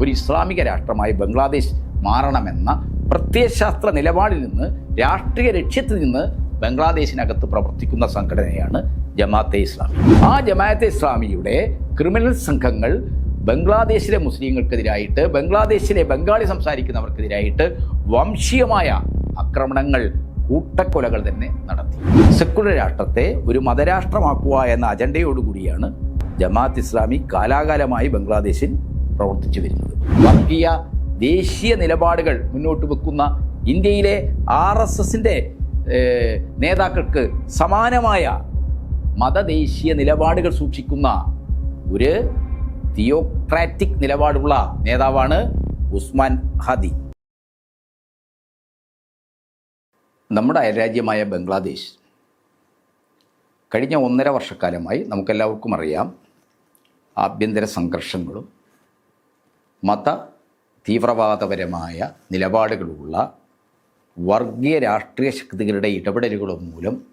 ഒരു ഇസ്ലാമിക രാഷ്ട്രമായി ബംഗ്ലാദേശ് മാറണമെന്ന പ്രത്യയശാസ്ത്ര നിലപാടിൽ നിന്ന് രാഷ്ട്രീയ ലക്ഷ്യത്തിൽ നിന്ന് ബംഗ്ലാദേശിനകത്ത് പ്രവർത്തിക്കുന്ന സംഘടനയാണ് ജമാഅത്തെ ഇസ്ലാമി. ആ ജമാഅത്തെ ഇസ്ലാമിയുടെ ക്രിമിനൽ സംഘങ്ങൾ ബംഗ്ലാദേശിലെ മുസ്ലിങ്ങൾക്കെതിരായിട്ട് ബംഗ്ലാദേശിലെ ബംഗാളി സംസാരിക്കുന്നവർക്കെതിരായിട്ട് വംശീയമായ ആക്രമണങ്ങൾ കൂട്ടക്കൊലകൾ തന്നെ നടത്തി. സെക്കുലർ രാഷ്ട്രത്തെ ഒരു മതരാഷ്ട്രമാക്കുക എന്ന അജണ്ടയോടുകൂടിയാണ് ജമാഅത്ത് ഇസ്ലാമി കാലാകാലമായി ബംഗ്ലാദേശിൽ പ്രവർത്തിച്ചു വരുന്നത്. വർഗീയ ദേശീയ നിലപാടുകൾ മുന്നോട്ട് വെക്കുന്ന ഇന്ത്യയിലെ ആർ എസ് എസിന്റെ നേതാക്കൾക്ക് സമാനമായ മതദേശീയ നിലപാടുകൾ സൂക്ഷിക്കുന്ന ഒരു തിയോക്രാറ്റിക് നിലപാടുള്ള നേതാവാണ് ഉസ്മാൻ ഹാദി. നമ്മുടെ അയൽരാജ്യമായ ബംഗ്ലാദേശ് കഴിഞ്ഞ ഒന്നര വർഷക്കാലമായി നമുക്കെല്ലാവർക്കും അറിയാം ആഭ്യന്തര സംഘർഷങ്ങളും മത തീവ്രവാദപരമായ നിലപാടുകളുള്ള വർഗീയ രാഷ്ട്രീയ ശക്തികളുടെ ഇടപെടലുകൾ മൂലം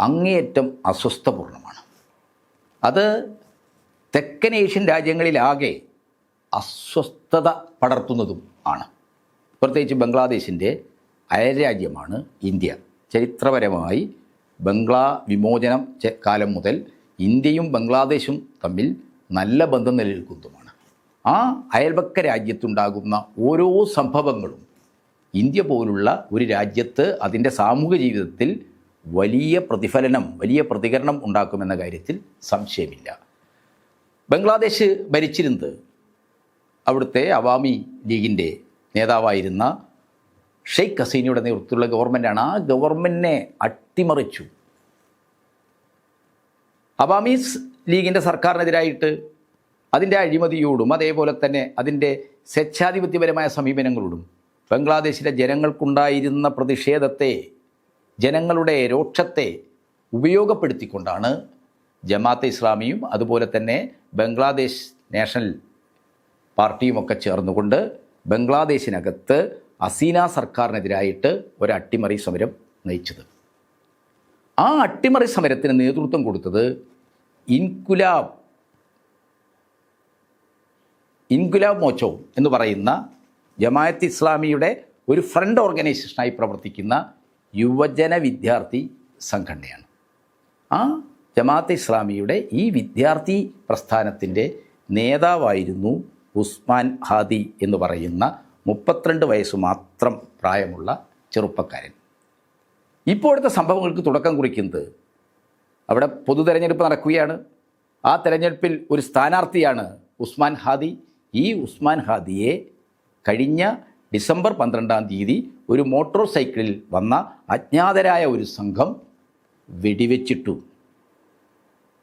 അങ്ങേയറ്റം അസ്വസ്ഥപൂർണമാണ്. അത് തെക്കൻ ഏഷ്യൻ രാജ്യങ്ങളിലാകെ അസ്വസ്ഥത പടർത്തുന്നതും ആണ്. പ്രത്യേകിച്ച് ബംഗ്ലാദേശിന്റെ അയൽരാജ്യമാണ് ഇന്ത്യ. ചരിത്രപരമായി ബംഗ്ലാ വിമോചനം കാലം മുതൽ ഇന്ത്യയും ബംഗ്ലാദേശും തമ്മിൽ നല്ല ബന്ധം നിലനിൽക്കുന്നതുമാണ് ആ അയൽപക്ക രാജ്യത്തുണ്ടാകുന്ന ഓരോ സംഭവങ്ങളും ഇന്ത്യ പോലുള്ള ഒരു രാജ്യത്ത് അതിന്റെ സാമൂഹ്യ ജീവിതത്തിൽ വലിയ പ്രതിഫലനം വലിയ പ്രതികരണം ഉണ്ടാക്കുമെന്ന കാര്യത്തിൽ സംശയമില്ല. ബംഗ്ലാദേശ് ഭരിച്ചിരുന്നത് അവിടുത്തെ അവാമി ലീഗിന്റെ നേതാവായിരുന്ന ഷെയ്ഖ് ഹസീനയുടെ നേതൃത്വത്തിലുള്ള ഗവൺമെന്റാണ് ആ ഗവൺമെന്റിനെ അട്ടിമറിച്ചു. അവാമീസ് ലീഗിന്റെ സർക്കാരിനെതിരായിട്ട് അതിന്റെ അഴിമതിയോടും അതേപോലെ തന്നെ അതിന്റെ സ്വേച്ഛാധിപത്യപരമായ സമീപനങ്ങളോടും ബംഗ്ലാദേശിലെ ജനങ്ങൾക്കുണ്ടായിരുന്ന പ്രതിഷേധത്തെ ജനങ്ങളുടെ രോക്ഷത്തെ ഉപയോഗപ്പെടുത്തിക്കൊണ്ടാണ് ജമാഅത്തെ ഇസ്ലാമിയും അതുപോലെ തന്നെ ബംഗ്ലാദേശ് നാഷണൽ പാർട്ടിയുമൊക്കെ ചേർന്നുകൊണ്ട് ബംഗ്ലാദേശിനകത്ത് അസീന സർക്കാരിനെതിരായിട്ട് ഒരു അട്ടിമറി സമരം നയിച്ചത്. ആ അട്ടിമറി സമരത്തിന് നേതൃത്വം കൊടുത്തത് ഇൻകുലാബ് ഇൻകുലാബ് മോച്ചോ എന്ന് പറയുന്ന ജമായത്ത് ഇസ്ലാമിയുടെ ഒരു ഫ്രണ്ട് ഓർഗനൈസേഷനായി പ്രവർത്തിക്കുന്ന യുവജന വിദ്യാർത്ഥി സംഘടനയാണ്. ആ ജമാഅത്ത് ഇസ്ലാമിയുടെ ഈ വിദ്യാർത്ഥി പ്രസ്ഥാനത്തിന്റെ നേതാവായിരുന്നു ഉസ്മാൻ ഹാദി എന്ന് പറയുന്ന മുപ്പത്തിരണ്ട് വയസ്സ് മാത്രം പ്രായമുള്ള ചെറുപ്പക്കാരൻ. ഇപ്പോഴത്തെ സംഭവങ്ങൾക്ക് തുടക്കം കുറിക്കുന്നത് അവിടെ പൊതു തെരഞ്ഞെടുപ്പ് നടക്കുകയാണ്. ആ തെരഞ്ഞെടുപ്പിൽ ഒരു സ്ഥാനാർത്ഥിയാണ് ഉസ്മാൻ ഹാദി. ഈ ഉസ്മാൻ ഹാദിയെ കഴിഞ്ഞ ഡിസംബർ പന്ത്രണ്ടാം തീയതി ഒരു മോട്ടോർ സൈക്കിളിൽ വന്ന അജ്ഞാതരായ ഒരു സംഘം വെടിവെച്ചിട്ടു.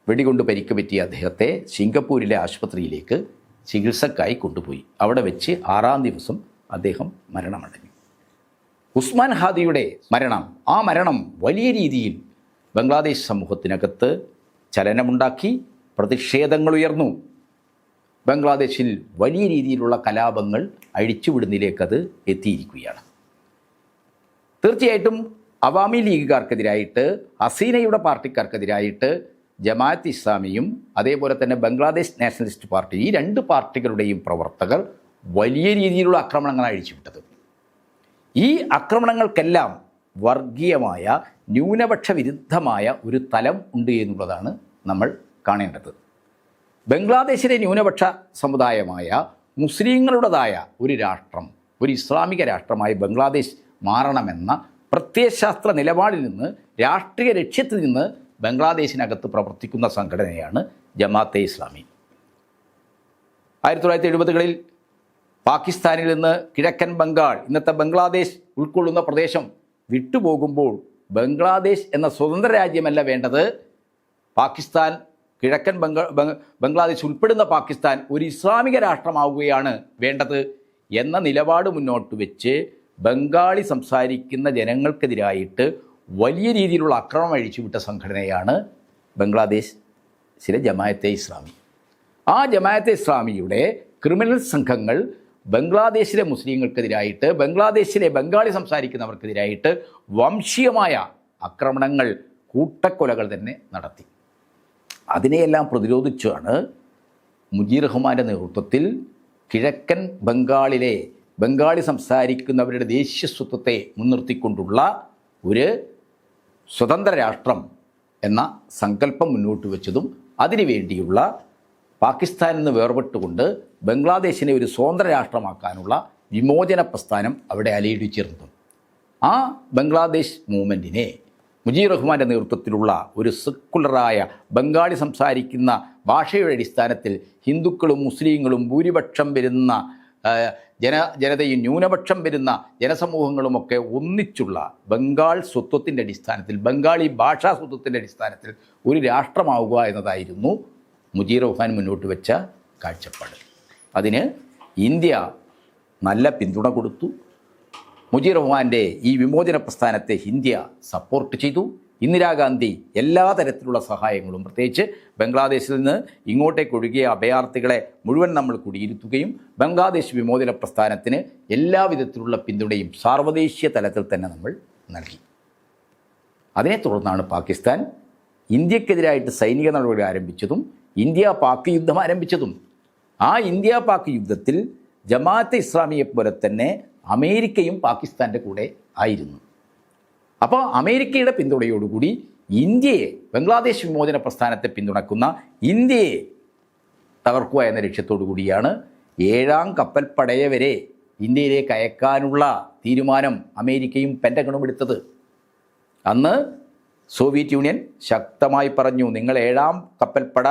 വെടികൊണ്ട് പരിക്ക് പറ്റിയ അദ്ദേഹത്തെ സിംഗപ്പൂരിലെ ആശുപത്രിയിലേക്ക് ചികിത്സക്കായി കൊണ്ടുപോയി. അവിടെ വെച്ച് ആറാം ദിവസം അദ്ദേഹം മരണമടഞ്ഞു. ഉസ്മാൻ ഹാദിയുടെ മരണം ആ മരണം വലിയ രീതിയിൽ ബംഗ്ലാദേശ് സമൂഹത്തിനകത്ത് ചലനമുണ്ടാക്കി പ്രതിഷേധങ്ങൾ ഉയർന്നു ബംഗ്ലാദേശിൽ വലിയ രീതിയിലുള്ള കലാപങ്ങൾ അഴിച്ചുവിടുന്നതിലേക്കത് എത്തിയിരിക്കുകയാണ്. തീർച്ചയായിട്ടും അവാമി ലീഗുകാർക്കെതിരായിട്ട് ഹസീനയുടെ പാർട്ടിക്കാർക്കെതിരായിട്ട് ജമാഅത്ത് ഇസ്ലാമിയും അതേപോലെ തന്നെ ബംഗ്ലാദേശ് നാഷണലിസ്റ്റ് പാർട്ടി ഈ രണ്ട് പാർട്ടികളുടെയും പ്രവർത്തകർ വലിയ രീതിയിലുള്ള ആക്രമണങ്ങൾ അഴിച്ചുവിട്ടത്. ഈ ആക്രമണങ്ങൾക്കെല്ലാം വർഗീയമായ ന്യൂനപക്ഷ വിരുദ്ധമായ ഒരു തലം ഉണ്ട് എന്നുള്ളതാണ് നമ്മൾ കാണേണ്ടത്. ബംഗ്ലാദേശിലെ ന്യൂനപക്ഷ സമുദായമായ മുസ്ലിങ്ങളുടേതായ ഒരു രാഷ്ട്രം ഒരു ഇസ്ലാമിക രാഷ്ട്രമായി ബംഗ്ലാദേശ് മാറണമെന്ന പ്രത്യയശാസ്ത്ര നിലപാടിൽ നിന്ന് രാഷ്ട്രീയ ലക്ഷ്യത്തിൽ നിന്ന് ബംഗ്ലാദേശിനകത്ത് പ്രവർത്തിക്കുന്ന സംഘടനയാണ് ജമാഅത്തെ ഇസ്ലാമി. ആയിരത്തി തൊള്ളായിരത്തി എഴുപതുകളിൽ പാകിസ്ഥാനിൽ നിന്ന് കിഴക്കൻ ബംഗാൾ ഇന്നത്തെ ബംഗ്ലാദേശ് ഉൾക്കൊള്ളുന്ന പ്രദേശം വിട്ടുപോകുമ്പോൾ ബംഗ്ലാദേശ് എന്ന സ്വതന്ത്ര രാജ്യമല്ല വേണ്ടത്. പാകിസ്ഥാൻ കിഴക്കൻ ബംഗാ ബംഗ- ബംഗ്ലാദേശ് ഉൾപ്പെടുന്ന പാകിസ്ഥാൻ ഒരു ഇസ്ലാമിക രാഷ്ട്രമാവുകയാണ് വേണ്ടത് എന്ന നിലപാട് മുന്നോട്ട് വെച്ച് ബംഗാളി സംസാരിക്കുന്ന ജനങ്ങൾക്കെതിരായിട്ട് വലിയ രീതിയിലുള്ള അക്രമം അഴിച്ചുവിട്ട സംഘടനയാണ് ബംഗ്ലാദേശ് ചില ജമായത്തെ ഇസ്ലാമി. ആ ജമായത്തെ ഇസ്ലാമിയുടെ ക്രിമിനൽ സംഘങ്ങൾ ബംഗ്ലാദേശിലെ മുസ്ലിങ്ങൾക്കെതിരായിട്ട് ബംഗ്ലാദേശിലെ ബംഗാളി സംസാരിക്കുന്നവർക്കെതിരായിട്ട് വംശീയമായ ആക്രമണങ്ങൾ കൂട്ടക്കൊലകൾ തന്നെ നടത്തി. അതിനെയെല്ലാം പ്രതിരോധിച്ചാണ് മുജീർ റഹ്മാന്റെ നേതൃത്വത്തിൽ കിഴക്കൻ ബംഗാളിലെ ബംഗാളി സംസാരിക്കുന്നവരുടെ ദേശീയ സ്വത്വത്തെ മുൻനിർത്തിക്കൊണ്ടുള്ള ഒരു സ്വതന്ത്ര രാഷ്ട്രം എന്ന സങ്കല്പം മുന്നോട്ട് വെച്ചതും അതിനുവേണ്ടിയുള്ള പാകിസ്ഥാനിൽ നിന്ന് വേർപെട്ടുകൊണ്ട് ബംഗ്ലാദേശിനെ ഒരു സ്വതന്ത്ര രാഷ്ട്രമാക്കാനുള്ള വിമോചന പ്രസ്ഥാനം അവിടെ അലയിടിച്ചിരുന്നു ആ ബംഗ്ലാദേശ് മൂവ്മെന്റിനെ മുജീബ് റഹ്മാന്റെ നേതൃത്വത്തിലുള്ള ഒരു സെക്കുലറായ ബംഗാളി സംസാരിക്കുന്ന ഭാഷയുടെ അടിസ്ഥാനത്തിൽ ഹിന്ദുക്കളും മുസ്ലിങ്ങളും ഭൂരിപക്ഷം വരുന്ന ജന ജനതയും ന്യൂനപക്ഷം വരുന്ന ജനസമൂഹങ്ങളുമൊക്കെ ഒന്നിച്ചുള്ള ബംഗാൾ സ്വത്വത്തിന്റെ അടിസ്ഥാനത്തിൽ ബംഗാളി ഭാഷാ സ്വത്വത്തിന്റെ അടിസ്ഥാനത്തിൽ ഒരു രാഷ്ട്രമാവുക എന്നതായിരുന്നു മുജീർ റഹ്മാൻ മുന്നോട്ട് വെച്ച കാഴ്ചപ്പാട്. അതിന് ഇന്ത്യ നല്ല പിന്തുണ കൊടുത്തു. മുജീബ് റഹ്മാന്റെ ഈ വിമോചന പ്രസ്ഥാനത്തെ ഇന്ത്യ സപ്പോർട്ട് ചെയ്തു. ഇന്ദിരാഗാന്ധി എല്ലാ തരത്തിലുള്ള സഹായങ്ങളും പ്രത്യേകിച്ച് ബംഗ്ലാദേശിൽ നിന്ന് ഇങ്ങോട്ടേക്ക് ഒഴുകിയ അഭയാർത്ഥികളെ മുഴുവൻ നമ്മൾ കുടിയിരുത്തുകയും ബംഗ്ലാദേശ് വിമോചന പ്രസ്ഥാനത്തിന് എല്ലാവിധത്തിലുള്ള പിന്തുണയും സാർവദേശീയ തലത്തിൽ തന്നെ നമ്മൾ നൽകി. അതിനെ തുടർന്നാണ് പാകിസ്ഥാൻ ഇന്ത്യക്കെതിരായിട്ട് സൈനിക നടപടി ആരംഭിച്ചതും ഇന്ത്യ പാക് യുദ്ധം ആരംഭിച്ചതും. ആ ഇന്ത്യ പാക് യുദ്ധത്തിൽ ജമാഅത്തെ ഇസ്ലാമിയെ പോലെ തന്നെ അമേരിക്കയും പാകിസ്ഥാന്റെ കൂടെ ആയിരുന്നു. അപ്പോൾ അമേരിക്കയുടെ പിന്തുണയോടുകൂടി ഇന്ത്യയെ ബംഗ്ലാദേശ് വിമോചന പ്രസ്ഥാനത്തെ പിന്തുണക്കുന്ന ഇന്ത്യയെ തകർക്കുക എന്ന ലക്ഷ്യത്തോടു കൂടിയാണ് ഏഴാം കപ്പൽപ്പടയെ വരെ ഇന്ത്യയിലേക്ക് അയക്കാനുള്ള തീരുമാനം അമേരിക്കയും പെന്റഗണും എടുത്തത്. അന്ന് സോവിയറ്റ് യൂണിയൻ ശക്തമായി പറഞ്ഞു നിങ്ങൾ ഏഴാം കപ്പൽപ്പട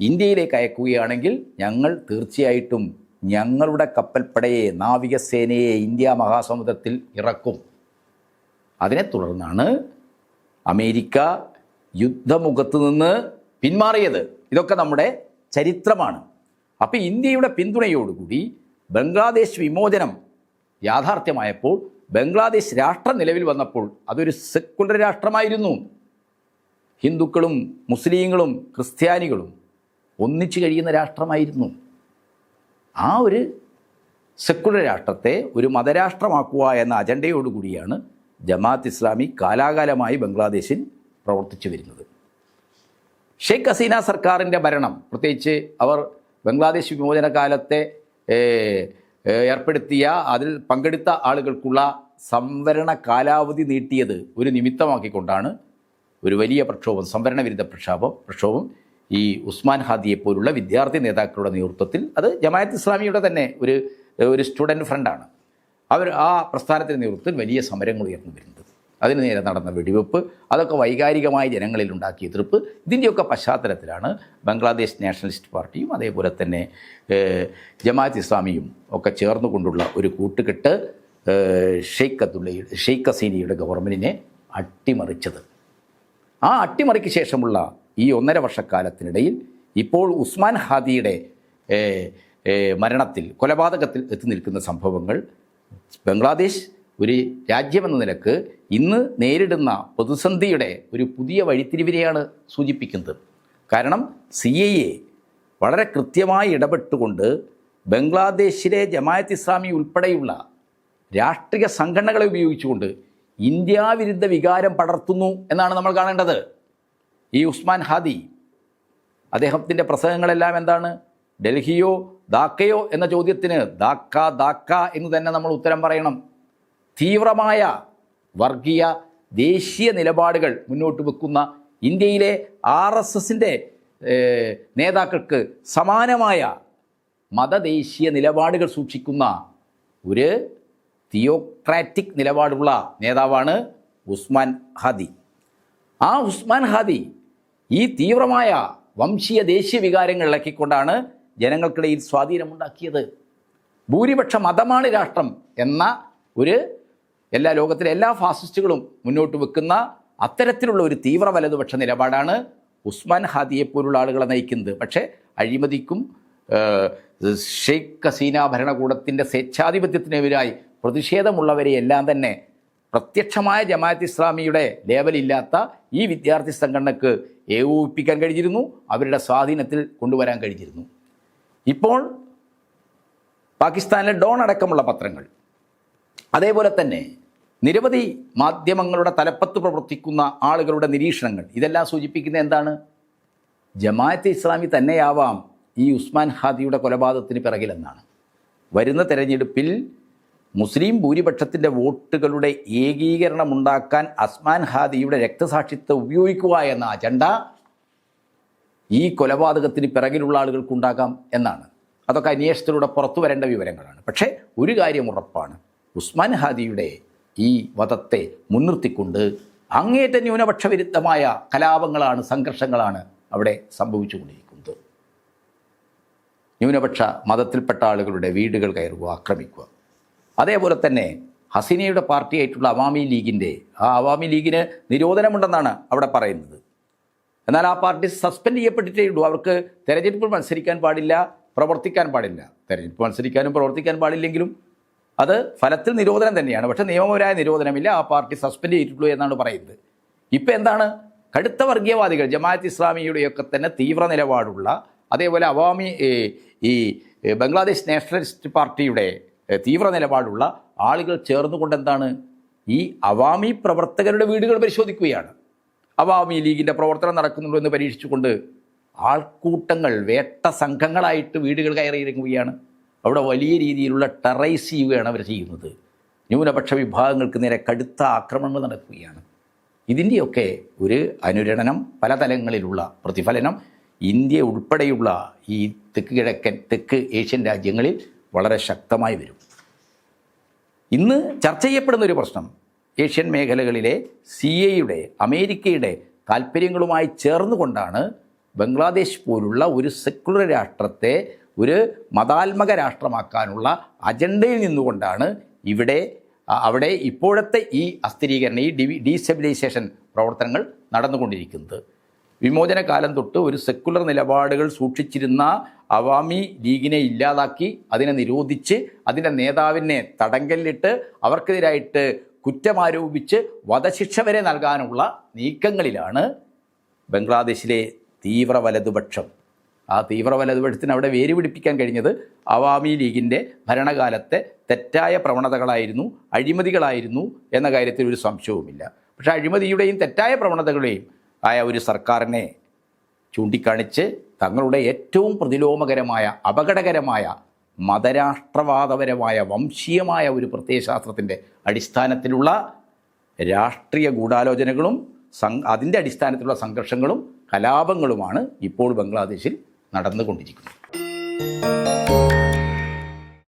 ഇന്ത്യയിലേക്ക് അയക്കുകയാണെങ്കിൽ ഞങ്ങൾ തീർച്ചയായിട്ടും ഞങ്ങളുടെ കപ്പൽപ്പടയെ നാവികസേനയെ ഇന്ത്യ മഹാസമുദ്രത്തിൽ ഇറക്കും. അതിനെ തുടർന്നാണ് അമേരിക്ക യുദ്ധമുഖത്ത് നിന്ന് പിന്മാറിയത്. ഇതൊക്കെ നമ്മുടെ ചരിത്രമാണ്. അപ്പോൾ ഇന്ത്യയുടെ പിന്തുണയോടുകൂടി ബംഗ്ലാദേശ് വിമോചനം യാഥാർത്ഥ്യമായപ്പോൾ ബംഗ്ലാദേശ് രാഷ്ട്രം നിലവിൽ വന്നപ്പോൾ അതൊരു സെക്കുലർ രാഷ്ട്രമായിരുന്നു. ഹിന്ദുക്കളും മുസ്ലിങ്ങളും ക്രിസ്ത്യാനികളും ഒന്നിച്ചു കഴിയുന്ന രാഷ്ട്രമായിരുന്നു. ആ ഒരു സെക്കുലർ രാഷ്ട്രത്തെ ഒരു മതരാഷ്ട്രമാക്കുക എന്ന അജണ്ടയോടുകൂടിയാണ് ജമാഅത്ത് ഇസ്ലാമി കാലാകാലമായി ബംഗ്ലാദേശിൽ പ്രവർത്തിച്ചു വരുന്നത്. ഷെയ്ഖ് ഹസീന സർക്കാരിന്റെ ഭരണം പ്രത്യേകിച്ച് അവർ ബംഗ്ലാദേശ് വിമോചന കാലത്തെ ഏർപ്പെടുത്തിയ അതിൽ പങ്കെടുത്ത ആളുകൾക്കുള്ള സംവരണ കാലാവധി നീട്ടിയത് ഒരു നിമിത്തമാക്കിക്കൊണ്ടാണ് ഒരു വലിയ പ്രക്ഷോഭം സംവരണ വിരുദ്ധ പ്രക്ഷോഭം പ്രക്ഷോഭം ഈ ഉസ്മാൻ ഹാദിയെ പോലുള്ള വിദ്യാർത്ഥി നേതാക്കളുടെ നേതൃത്വത്തിൽ അത് ജമായത്ത് ഇസ്ലാമിയുടെ തന്നെ ഒരു ഒരു സ്റ്റുഡന്റ് ഫ്രണ്ടാണ്. അവർ ആ പ്രസ്ഥാനത്തിന്റെ നേതൃത്വത്തിൽ വലിയ സമരങ്ങൾ ഉയർന്നു വരുന്നത്. അതിന് നേരെ നടന്ന വെടിവെപ്പ് അതൊക്കെ വൈകാരികമായി ജനങ്ങളിൽ ഉണ്ടാക്കിയ എതിർപ്പ് ഇതിന്റെയൊക്കെ പശ്ചാത്തലത്തിലാണ് ബംഗ്ലാദേശ് നാഷണലിസ്റ്റ് പാർട്ടിയും അതേപോലെ തന്നെ ജമാഅത്ത് ഇസ്ലാമിയും ഒക്കെ ചേർന്നുകൊണ്ടുള്ള ഒരു കൂട്ടുകെട്ട് ഷെയ്ഖ് അബ്ദുള്ളയുടെ ഷെയ്ഖ് ഹസീനയുടെ ഗവൺമെന്റിനെ അട്ടിമറിച്ചത്. ആ അട്ടിമറിക്ക് ശേഷമുള്ള ഈ ഒന്നര വർഷക്കാലത്തിനിടയിൽ ഇപ്പോൾ ഉസ്മാൻ ഹാദിയുടെ മരണത്തിൽ കൊലപാതകത്തിൽ എത്തി നിൽക്കുന്ന സംഭവങ്ങൾ ബംഗ്ലാദേശ് ഒരു രാജ്യമെന്ന നിലയ്ക്ക് ഇന്ന് നേരിടുന്ന പ്രതിസന്ധിയുടെ ഒരു പുതിയ വഴിത്തിരിവിനെയാണ് സൂചിപ്പിക്കുന്നത്. കാരണം സി ഐ എ വളരെ കൃത്യമായി ഇടപെട്ടുകൊണ്ട് ബംഗ്ലാദേശിലെ ജമായത്ത് ഇസ്ലാമി ഉൾപ്പെടെയുള്ള രാഷ്ട്രീയ സംഘടനകളെ ഉപയോഗിച്ചുകൊണ്ട് ഇന്ത്യാവിരുദ്ധ വികാരം പടർത്തുന്നു എന്നാണ് നമ്മൾ കാണേണ്ടത്. ഈ ഉസ്മാൻ ഹാദി അദ്ദേഹത്തിന്റെ പ്രസംഗങ്ങളെല്ലാം എന്താണ്? ഡൽഹിയോ ദാക്കയോ എന്ന ചോദ്യത്തിന് ദാക്ക ദാക്ക എന്ന് തന്നെ നമ്മൾ ഉത്തരം പറയണം. തീവ്രമായ വർഗീയ ദേശീയ നിലപാടുകൾ മുന്നോട്ട് വെക്കുന്ന ഇന്ത്യയിലെ ആർ എസ് എസിന്റെ നേതാക്കൾക്ക് സമാനമായ മതദേശീയ നിലപാടുകൾ സൂക്ഷിക്കുന്ന ഒരു തിയോക്രാറ്റിക് നിലപാടുള്ള നേതാവാണ് ഉസ്മാൻ ഹാദി. ആ ഉസ്മാൻ ഹാദി ഈ തീവ്രമായ വംശീയ ദേശീയ വികാരങ്ങൾ ഇളക്കിക്കൊണ്ടാണ് ജനങ്ങൾക്കിടയിൽ സ്വാധീനമുണ്ടാക്കിയത്. ഭൂരിപക്ഷ മതമാണ് രാഷ്ട്രം എന്ന ഒരു എല്ലാ ലോകത്തിലെ എല്ലാ ഫാസിസ്റ്റുകളും മുന്നോട്ട് വെക്കുന്ന അത്തരത്തിലുള്ള ഒരു തീവ്ര വലതുപക്ഷ നിലപാടാണ് ഉസ്മാൻ ഹാദിയെ പോലുള്ള ആളുകളെ നയിക്കുന്നത്. പക്ഷേ അഴിമതിക്കും ഷെയ്ഖ് ഹസീന ഭരണകൂടത്തിന്റെ സ്വേച്ഛാധിപത്യത്തിനെതിരായി പ്രതിഷേധമുള്ളവരെയെല്ലാം തന്നെ പ്രത്യക്ഷമായ ജമാഅത്ത് ഇസ്ലാമിയുടെ ലേവലില്ലാത്ത ഈ വിദ്യാർത്ഥി സംഘടനക്ക് ഏകോപിപ്പിക്കാൻ കഴിഞ്ഞിരുന്നു അവരുടെ സ്വാധീനത്തിൽ കൊണ്ടുവരാൻ കഴിഞ്ഞിരുന്നു. ഇപ്പോൾ പാകിസ്ഥാനിലെ ഡോൺ അടക്കമുള്ള പത്രങ്ങൾ അതേപോലെ തന്നെ നിരവധി മാധ്യമങ്ങളുടെ തലപ്പത്ത് പ്രവർത്തിക്കുന്ന ആളുകളുടെ നിരീക്ഷണങ്ങൾ ഇതെല്ലാം സൂചിപ്പിക്കുന്ന എന്താണ്? ജമാഅത്തെ ഇസ്ലാമി തന്നെയാവാം ഈ ഉസ്മാൻ ഹാദിയുടെ കൊലപാതകത്തിന് പിറകിലെന്നാണ്. വരുന്ന തെരഞ്ഞെടുപ്പിൽ മുസ്ലിം ഭൂരിപക്ഷത്തിന്റെ വോട്ടുകളുടെ ഏകീകരണമുണ്ടാക്കാൻ അസ്മാൻ ഹാദിയുടെ രക്തസാക്ഷിത്വം ഉപയോഗിക്കുക എന്ന അജണ്ട ഈ കൊലപാതകത്തിന് പിറകിലുള്ള ആളുകൾക്കുണ്ടാകാം എന്നാണ്. അതൊക്കെ അന്വേഷണത്തിലൂടെ പുറത്തു വരേണ്ട വിവരങ്ങളാണ്. പക്ഷേ ഒരു കാര്യം ഉറപ്പാണ്. ഉസ്മാൻ ഹാദിയുടെ ഈ വധത്തെ മുൻനിർത്തിക്കൊണ്ട് അങ്ങേറ്റ ന്യൂനപക്ഷ വിരുദ്ധമായ കലാപങ്ങളാണ് സംഘർഷങ്ങളാണ് അവിടെ സംഭവിച്ചുകൊണ്ടിരിക്കുന്നത്. ന്യൂനപക്ഷ മതത്തിൽപ്പെട്ട ആളുകളുടെ വീടുകൾ കയറുക ആക്രമിക്കുക. അതേപോലെ തന്നെ ഹസീനയുടെ പാർട്ടിയായിട്ടുള്ള അവാമി ലീഗിന്റെ ആ അവാമി ലീഗിന് നിരോധനമുണ്ടെന്നാണ് അവിടെ പറയുന്നത്. എന്നാൽ ആ പാർട്ടി സസ്പെൻഡ് ചെയ്യപ്പെട്ടിട്ടേ ഉള്ളൂ. അവർക്ക് തെരഞ്ഞെടുപ്പിൽ മത്സരിക്കാൻ പാടില്ല പ്രവർത്തിക്കാൻ പാടില്ല. തെരഞ്ഞെടുപ്പ് മത്സരിക്കാനും പ്രവർത്തിക്കാൻ പാടില്ലെങ്കിലും അത് ഫലത്തിൽ നിരോധനം തന്നെയാണ്. പക്ഷേ നിയമപരമായ നിരോധനമില്ല ആ പാർട്ടി സസ്പെൻഡ് ചെയ്തിട്ടുള്ളൂ എന്നാണ് പറയുന്നത്. ഇപ്പോൾ എന്താണ്? കടുത്ത വർഗീയവാദികൾ ജമാഅത്ത് ഇസ്ലാമിയുടെയൊക്കെ തന്നെ തീവ്ര നിലപാടുള്ള അതേപോലെ അവാമി ഈ ബംഗ്ലാദേശ് നാഷണലിസ്റ്റ് പാർട്ടിയുടെ തീവ്ര നിലപാടുള്ള ആളുകൾ ചേർന്നുകൊണ്ട് എന്താണ് ഈ അവാമി പ്രവർത്തകരുടെ വീടുകൾ പരിശോധിക്കുകയാണ്. അവാമി ലീഗിന്റെ പ്രവർത്തനം നടക്കുന്നുണ്ടോ എന്ന് പരീക്ഷിച്ചുകൊണ്ട് ആൾക്കൂട്ടങ്ങൾ വേട്ട സംഘങ്ങളായിട്ട് വീടുകൾ കയറിയിരിക്കുകയാണ് അവിടെ വലിയ രീതിയിലുള്ള ടെറൈസ് ചെയ്യുകയാണ് അവർ ചെയ്യുന്നത്. ന്യൂനപക്ഷ വിഭാഗങ്ങൾക്ക് നേരെ കടുത്ത ആക്രമണങ്ങൾ നടക്കുകയാണ്. ഇതിന്റെയൊക്കെ ഒരു അനുരണനം പല തലങ്ങളിലുള്ള പ്രതിഫലനം ഇന്ത്യ ഉൾപ്പെടെയുള്ള ഈ തെക്ക് കിഴക്കൻ തെക്ക് ഏഷ്യൻ രാജ്യങ്ങളിൽ വളരെ ശക്തമായി വരും. ഇന്ന് ചർച്ച ചെയ്യപ്പെടുന്ന ഒരു പ്രശ്നം. ഏഷ്യൻ മേഖലകളിലെ സി എയുടെ അമേരിക്കയുടെ താല്പര്യങ്ങളുമായി ചേർന്നുകൊണ്ടാണ് ബംഗ്ലാദേശ് പോലുള്ള ഒരു സെക്കുലർ രാഷ്ട്രത്തെ ഒരു മതാത്മക രാഷ്ട്രമാക്കാനുള്ള അജണ്ടയിൽ നിന്നുകൊണ്ടാണ് ഇവിടെ അവിടെ ഇപ്പോഴത്തെ ഈ അസ്ഥിരീകരണ ഈ ഡി ഡീസ്റ്റെബിലൈസേഷൻ പ്രവർത്തനങ്ങൾ നടന്നുകൊണ്ടിരിക്കുന്നത്. വിമോചന കാലം തൊട്ട് ഒരു സെക്കുലർ നിലപാടുകൾ സൂക്ഷിച്ചിരുന്ന അവാമി ലീഗിനെ ഇല്ലാതാക്കി അതിനെ നിരോധിച്ച് അതിന്റെ നേതാവിനെ തടങ്കലിലിട്ട് അവർക്കെതിരായിട്ട് കുറ്റമാരോപിച്ച് വധശിക്ഷ വരെ നൽകാനുള്ള നീക്കങ്ങളിലാണ് ബംഗ്ലാദേശിലെ തീവ്ര വലതുപക്ഷം ആ തീവ്ര വലതുപക്ഷത്തിന് അവിടെ വേര് പിടിപ്പിക്കാൻ കഴിഞ്ഞത് അവാമി ലീഗിന്റെ ഭരണകാലത്തെ തെറ്റായ പ്രവണതകളായിരുന്നു അഴിമതികളായിരുന്നു എന്ന കാര്യത്തിൽ ഒരു സംശയവുമില്ല. പക്ഷേ അഴിമതിയുടെയും തെറ്റായ പ്രവണതകളുടെയും ആയ ഒരു സർക്കാരിനെ ചൂണ്ടിക്കാണിച്ച് തങ്ങളുടെ ഏറ്റവും പ്രതിലോമകരമായ അപകടകരമായ മതരാഷ്ട്രവാദപരമായ വംശീയമായ ഒരു പ്രത്യയശാസ്ത്രത്തിന്റെ അടിസ്ഥാനത്തിലുള്ള രാഷ്ട്രീയ ഗൂഢാലോചനകളും സം അതിന്റെ അടിസ്ഥാനത്തിലുള്ള സംഘർഷങ്ങളും കലാപങ്ങളുമാണ് ഇപ്പോൾ ബംഗ്ലാദേശിൽ നടന്നുകൊണ്ടിരിക്കുന്നത്.